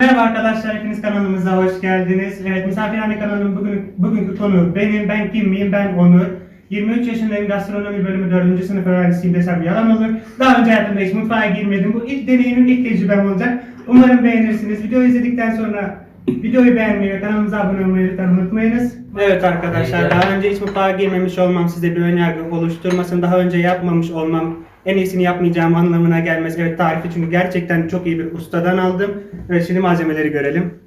Merhaba arkadaşlar, hepiniz kanalımıza hoş geldiniz. Evet, Misafirhane kanalının bugün, bugünkü konu benim, ben kim miyim, ben Onur. 23 yaşındayım, gastronomi bölümü 4. sınıf öğrencisiyim desem yalan olur. Daha önce hayatımda hiç mutfağa girmedim. Bu ilk deneyimim, ilk tecrübem olacak. Umarım beğenirsiniz. Videoyu izledikten sonra videoyu beğenmeyi ve kanalımıza abone olmayı lütfen unutmayınız. Evet arkadaşlar, daha önce hiç mutfağa girmemiş olmam size bir önyargı oluşturmasın. Daha önce yapmamış olmam en iyisini yapmayacağım anlamına gelmez. Evet tarifi çünkü gerçekten çok iyi bir ustadan aldım. Evet şimdi malzemeleri görelim.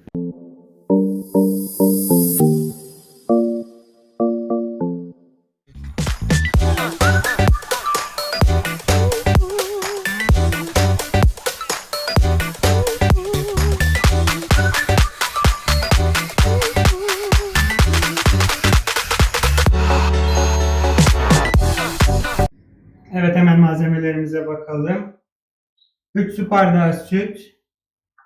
3 su bardağı süt,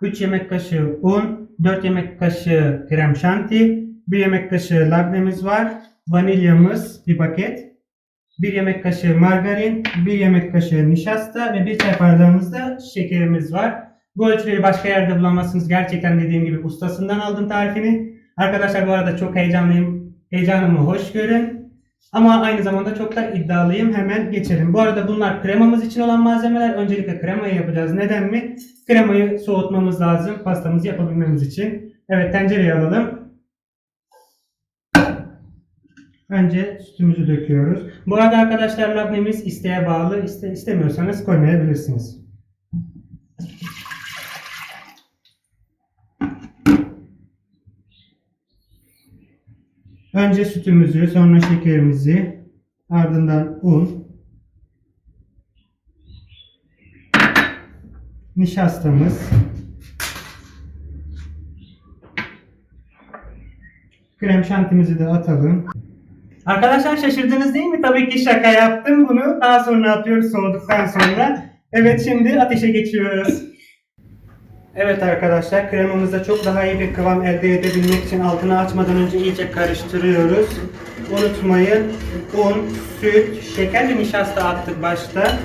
3 yemek kaşığı un, 4 yemek kaşığı krem şanti, 1 yemek kaşığı labnemiz var, vanilyamız bir paket, 1 yemek kaşığı margarin, 1 yemek kaşığı nişasta ve 1 çay bardağımızda şekerimiz var. Bu ölçüleri başka yerde bulamazsınız. Gerçekten dediğim gibi ustasından aldım tarifini. Arkadaşlar bu arada çok heyecanlıyım. Heyecanımı hoş görün. Ama aynı zamanda çok da iddialıyım. Hemen geçelim. Bu arada bunlar kremamız için olan malzemeler. Öncelikle kremayı yapacağız. Neden mi? Kremayı soğutmamız lazım pastamızı yapabilmemiz için. Evet tencereyi alalım. Önce sütümüzü döküyoruz. Bu arada arkadaşlar labnemiz isteğe bağlı. İste, istemiyorsanız koymayabilirsiniz. Önce sütümüzü, sonra şekerimizi, ardından un, nişastamız, krem şantimizi de atalım. Arkadaşlar şaşırdınız değil mi? Tabii ki şaka yaptım bunu. Daha sonra atıyoruz soğuduktan sonra. Evet şimdi ateşe geçiyoruz. Evet arkadaşlar kremamızda çok daha iyi bir kıvam elde edebilmek için altını açmadan önce iyice karıştırıyoruz. Unutmayın un, süt, şeker ve nişasta attık başta.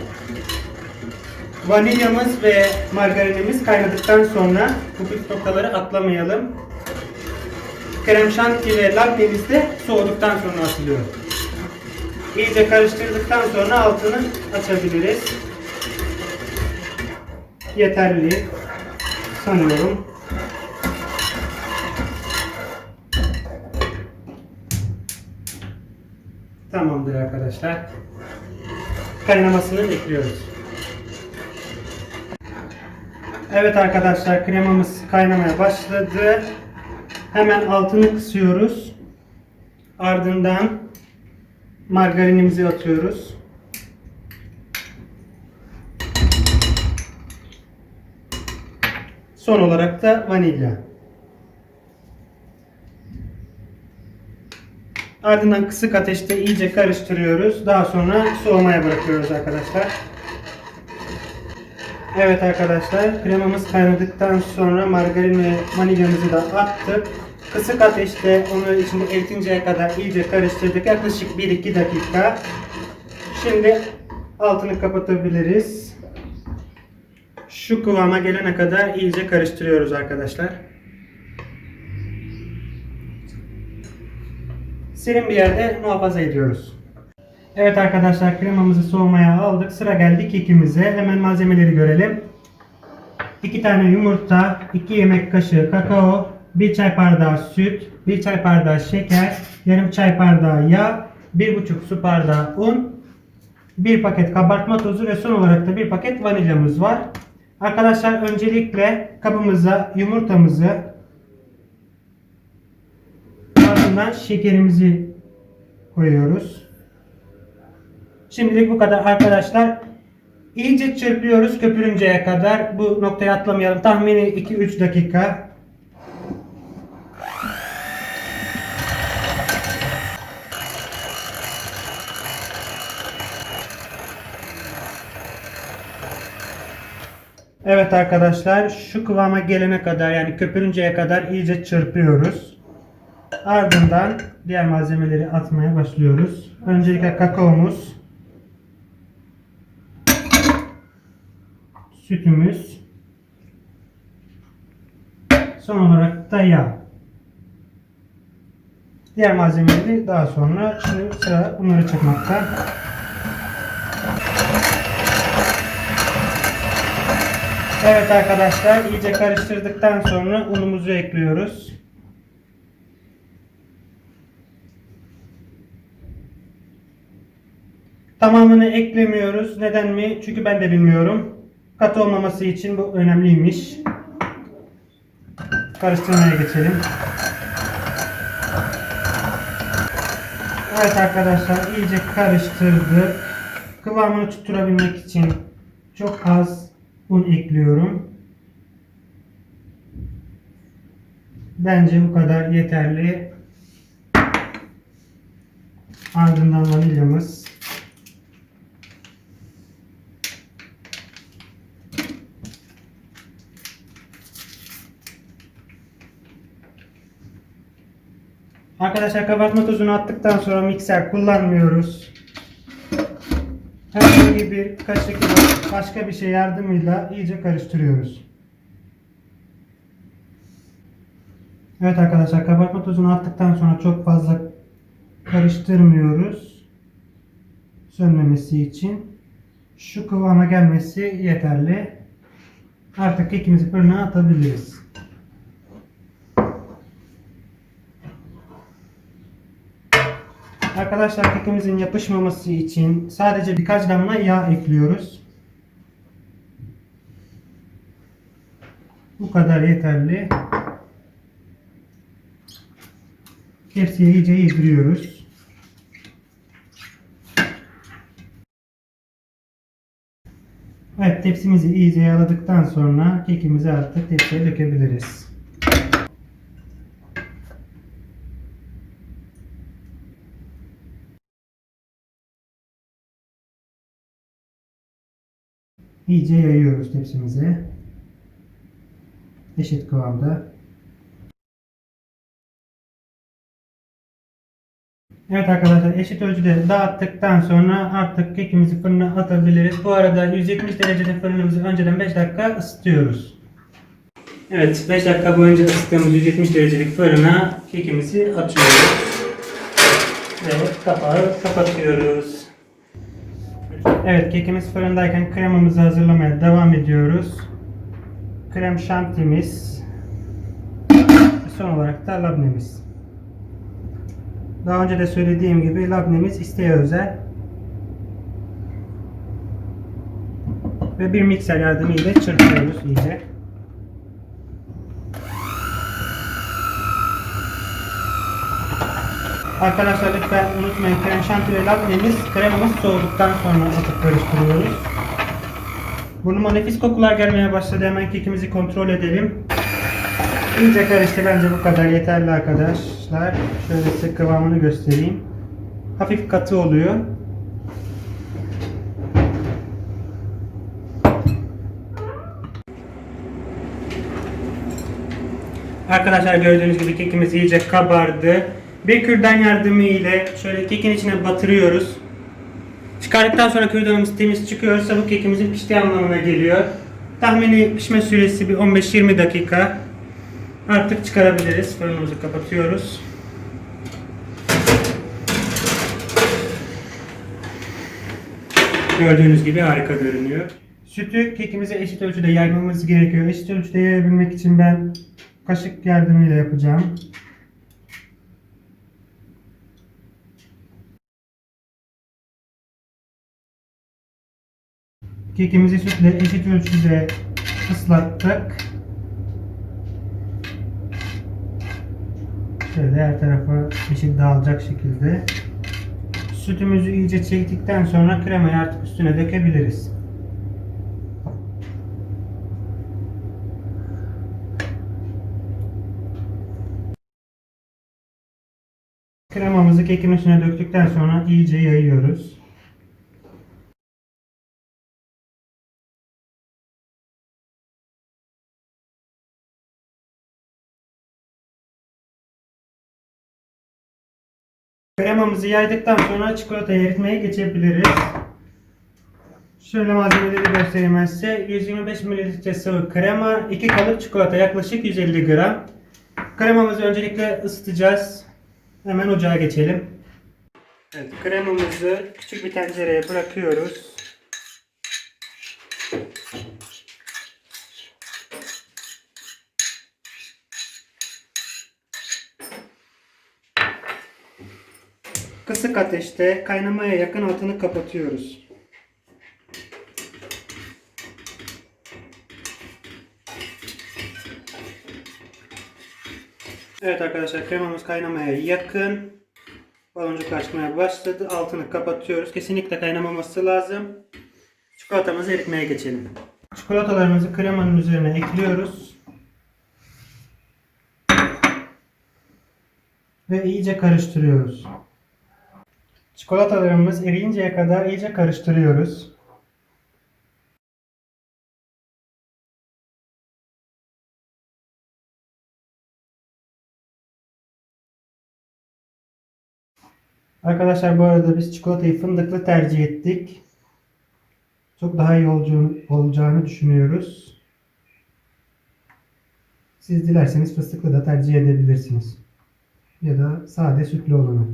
Vanilyamız ve margarinimiz kaynadıktan sonra bu püf noktaları atlamayalım. Krem şanti ve lattemiz de soğuduktan sonra atılıyor. İyice karıştırdıktan sonra altını açabiliriz. Yeterli sanıyorum. Tamamdır arkadaşlar. Kaynamasını bekliyoruz. Evet arkadaşlar kremamız kaynamaya başladı. Hemen altını kısıyoruz. Ardından margarinimizi atıyoruz. Son olarak da vanilya. Ardından kısık ateşte iyice karıştırıyoruz. Daha sonra soğumaya bırakıyoruz arkadaşlar. Evet arkadaşlar kremamız kaynadıktan sonra margarin ve vanilyamızı da attık. Kısık ateşte onu içinde eritinceye kadar iyice karıştırdık. Yaklaşık 1-2 dakika. Şimdi altını kapatabiliriz. Şu kıvama gelene kadar iyice karıştırıyoruz arkadaşlar. Serin bir yerde muhafaza ediyoruz. Evet arkadaşlar kremamızı soğumaya aldık. Sıra geldi kekimize. Hemen malzemeleri görelim. 2 tane yumurta, 2 yemek kaşığı kakao, 1 çay bardağı süt, 1 çay bardağı şeker, yarım çay bardağı yağ, 1,5 su bardağı un, 1 paket kabartma tozu ve son olarak da 1 paket vanilyamız var. Arkadaşlar öncelikle kabımıza yumurtamızı ardından şekerimizi koyuyoruz. Şimdilik bu kadar arkadaşlar. İyice çırpıyoruz köpürünceye kadar. Bu noktayı atlamayalım. Tahmini 2-3 dakika. Evet arkadaşlar şu kıvama gelene kadar yani köpürünceye kadar iyice çırpıyoruz. Ardından diğer malzemeleri atmaya başlıyoruz. Öncelikle kakaomuz, sütümüz, Son olarak da yağ. Diğer malzemeleri daha sonra şimdi sıra bunları çırpmakta. Evet arkadaşlar iyice karıştırdıktan sonra unumuzu ekliyoruz. Tamamını eklemiyoruz. Neden mi? Çünkü ben de bilmiyorum. Katı olmaması için bu önemliymiş. Karıştırmaya geçelim. Evet arkadaşlar iyice karıştırdık. Kıvamını tutturabilmek için çok az un ekliyorum. Bence bu kadar yeterli. Ardından vanilyamız. Arkadaşlar kabartma tozunu attıktan sonra mikser kullanmıyoruz. Bir kaşık başka bir şey yardımıyla iyice karıştırıyoruz. Evet arkadaşlar kabartma tozunu attıktan sonra çok fazla karıştırmıyoruz. Sönmemesi için. Şu kıvama gelmesi yeterli. Artık kekimizi fırına atabiliriz. Arkadaşlar kekimizin yapışmaması için sadece birkaç damla yağ ekliyoruz. Bu kadar yeterli. Tepsiye iyice yediriyoruz. Evet tepsimizi iyice yağladıktan sonra kekimizi artık tepsiye dökebiliriz. İyice yayıyoruz tepsimize. Eşit kıvamda. Evet arkadaşlar eşit ölçüde dağıttıktan sonra artık kekimizi fırına atabiliriz. Bu arada 170 derecede fırınımızı önceden 5 dakika ısıtıyoruz. Evet 5 dakika boyunca ısıttığımız 170 derecelik fırına kekimizi atıyoruz. Ve kapağı kapatıyoruz. Evet kekimiz fırındayken kremamızı hazırlamaya devam ediyoruz. Krem şantimiz. Son olarak da labnemiz. Daha önce de söylediğim gibi labnemiz isteğe özel. Ve bir mikser yardımıyla çırpıyoruz iyice. Arkadaşlar lütfen unutmayın krem şanti ve kremamız soğuduktan sonra atıp karıştırıyoruz. Burnuma nefis kokular gelmeye başladı. Hemen kekimizi kontrol edelim. İyice karıştı. Bence bu kadar yeterli arkadaşlar. Şöyle size kıvamını göstereyim. Hafif katı oluyor. Arkadaşlar gördüğünüz gibi kekimiz iyice kabardı. Bir kürdan yardımı ile şöyle kekin içine batırıyoruz. Çıkardıktan sonra kürdanımız temiz çıkıyor. Sabuk kekimizin piştiği anlamına geliyor. Tahmini pişme süresi bir 15-20 dakika. Artık çıkarabiliriz. Fırınımızı kapatıyoruz. Gördüğünüz gibi harika görünüyor. Sütü kekimize eşit ölçüde yaymamız gerekiyor. Eşit ölçüde yayabilmek için ben kaşık yardımıyla yapacağım. Kekimizi sütle eşit ölçüde ıslattık. Şöyle her tarafa eşit dağılacak şekilde. Sütümüzü iyice çektikten sonra kremayı artık üstüne dökebiliriz. Kremamızı kekin üstüne döktükten sonra iyice yayıyoruz. Kremamızı yaydıktan sonra çikolata eritmeye geçebiliriz. Şöyle malzemeleri göstereyim size. 125 ml sıvı krema, 2 kalıp çikolata yaklaşık 150 gram. Kremamızı öncelikle ısıtacağız. Hemen ocağa geçelim. Evet, kremamızı küçük bir tencereye bırakıyoruz. Kısık ateşte kaynamaya yakın altını kapatıyoruz. Evet arkadaşlar kremamız kaynamaya yakın. Baloncuklar çıkmaya başladı. Altını kapatıyoruz. Kesinlikle kaynamaması lazım. Çikolatamızı eritmeye geçelim. Çikolatalarımızı kremanın üzerine ekliyoruz. Ve iyice karıştırıyoruz. Çikolatalarımız eriyinceye kadar iyice karıştırıyoruz. Arkadaşlar bu arada biz çikolatayı fındıklı tercih ettik. Çok daha iyi olacağını, düşünüyoruz. Siz dilerseniz fıstıklı da tercih edebilirsiniz. Ya da sade sütlü olanı.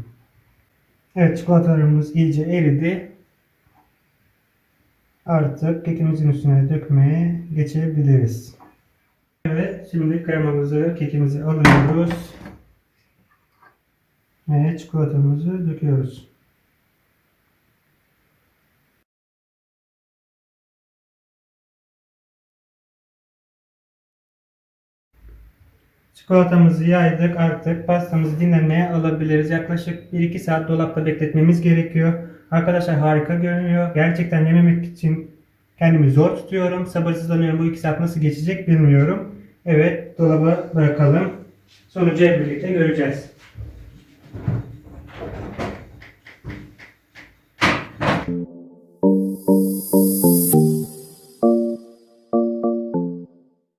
Evet çikolatalarımız iyice eridi. Artık kekimizin üstüne dökmeye geçebiliriz. Evet şimdi kremamızı, kekimizi alıyoruz. Ve çikolatamızı döküyoruz. Çikolatamızı yaydık artık pastamızı dinlenmeye alabiliriz. Yaklaşık 1-2 saat dolapta bekletmemiz gerekiyor. Arkadaşlar harika görünüyor. Gerçekten yememek için kendimi zor tutuyorum. Sabırsızlanıyorum bu 2 saat nasıl geçecek bilmiyorum. Evet dolaba bırakalım. Sonucu hep birlikte göreceğiz.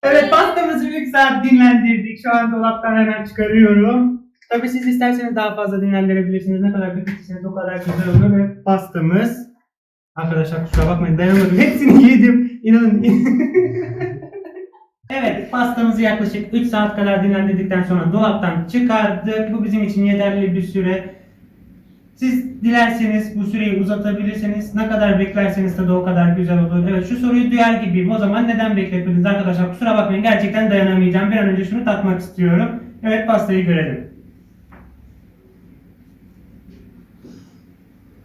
Evet pastamızı 3 saat dinlendirdik. Şu an dolaptan hemen çıkarıyorum. Tabii siz isterseniz daha fazla dinlendirebilirsiniz. Ne kadar büyütürseniz o kadar güzel olur ve pastamız Arkadaşlar kusura bakmayın dayanamadım. Hepsini yedim. İnanın. evet pastamızı yaklaşık 3 saat kadar dinlendirdikten sonra dolaptan çıkardık. Bu bizim için yeterli bir süre. Siz dilerseniz bu süreyi uzatabilirsiniz. Ne kadar beklerseniz tadı o kadar güzel olur. Evet şu soruyu duyar gibiyim. O zaman neden bekletmediniz arkadaşlar? Kusura bakmayın gerçekten dayanamayacağım. Bir an önce şunu tatmak istiyorum. Evet pastayı görelim.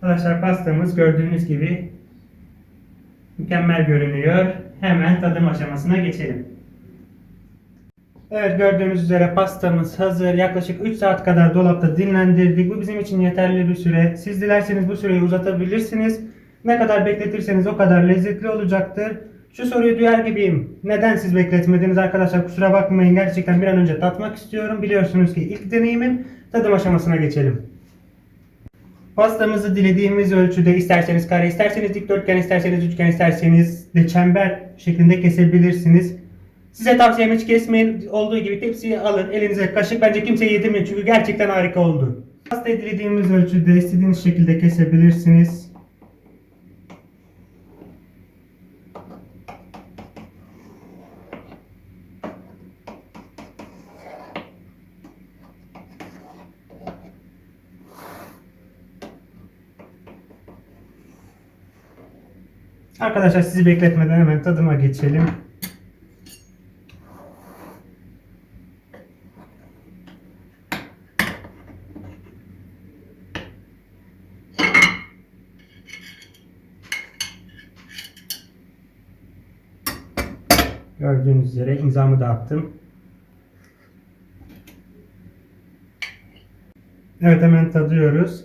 Arkadaşlar pastamız gördüğünüz gibi mükemmel görünüyor. Hemen tadım aşamasına geçelim. Evet gördüğünüz üzere pastamız hazır. Yaklaşık 3 saat kadar dolapta dinlendirdik. Bu bizim için yeterli bir süre. Siz dilerseniz bu süreyi uzatabilirsiniz. Ne kadar bekletirseniz o kadar lezzetli olacaktır. Şu soruyu duyar gibiyim. Neden siz bekletmediniz arkadaşlar? Kusura bakmayın. Gerçekten bir an önce tatmak istiyorum. Biliyorsunuz ki ilk deneyimim. Tadım aşamasına geçelim. Pastamızı dilediğimiz ölçüde isterseniz kare, isterseniz dikdörtgen, isterseniz üçgen, isterseniz de çember şeklinde kesebilirsiniz. Size tavsiyem hiç kesmeyin. Olduğu gibi tepsiyi alın. Elinize kaşık. Bence kimseye yedirmeyin çünkü gerçekten harika oldu. Pastayı dilediğimiz ölçüde istediğiniz şekilde kesebilirsiniz. Arkadaşlar sizi bekletmeden hemen tadıma geçelim. Gördüğünüz üzere imzamı dağıttım. Evet hemen tadıyoruz.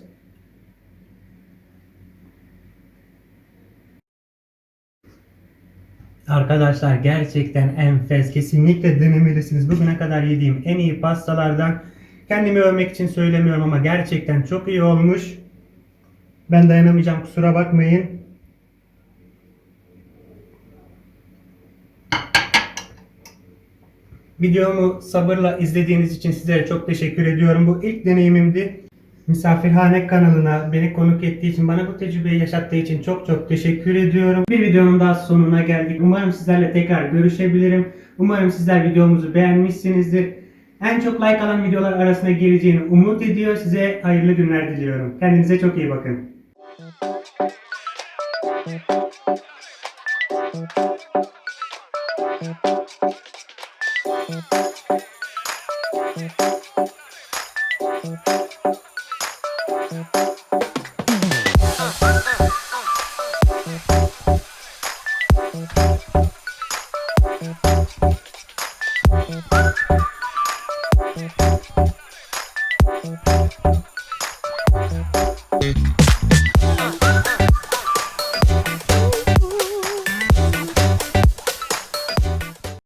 Arkadaşlar gerçekten enfes. Kesinlikle denemelisiniz. Bugüne kadar yediğim en iyi pastalardan. Kendimi övmek için söylemiyorum ama gerçekten çok iyi olmuş. Ben dayanamayacağım kusura bakmayın. Videomu sabırla izlediğiniz için sizlere çok teşekkür ediyorum. Bu ilk deneyimimdi. Misafirhane kanalına beni konuk ettiği için, bana bu tecrübeyi yaşattığı için çok çok teşekkür ediyorum. Bir videonun daha sonuna geldik. Umarım sizlerle tekrar görüşebilirim. Umarım sizler videomuzu beğenmişsinizdir. En çok like alan videolar arasına gireceğini umut ediyor. Size hayırlı günler diliyorum. Kendinize çok iyi bakın. Thank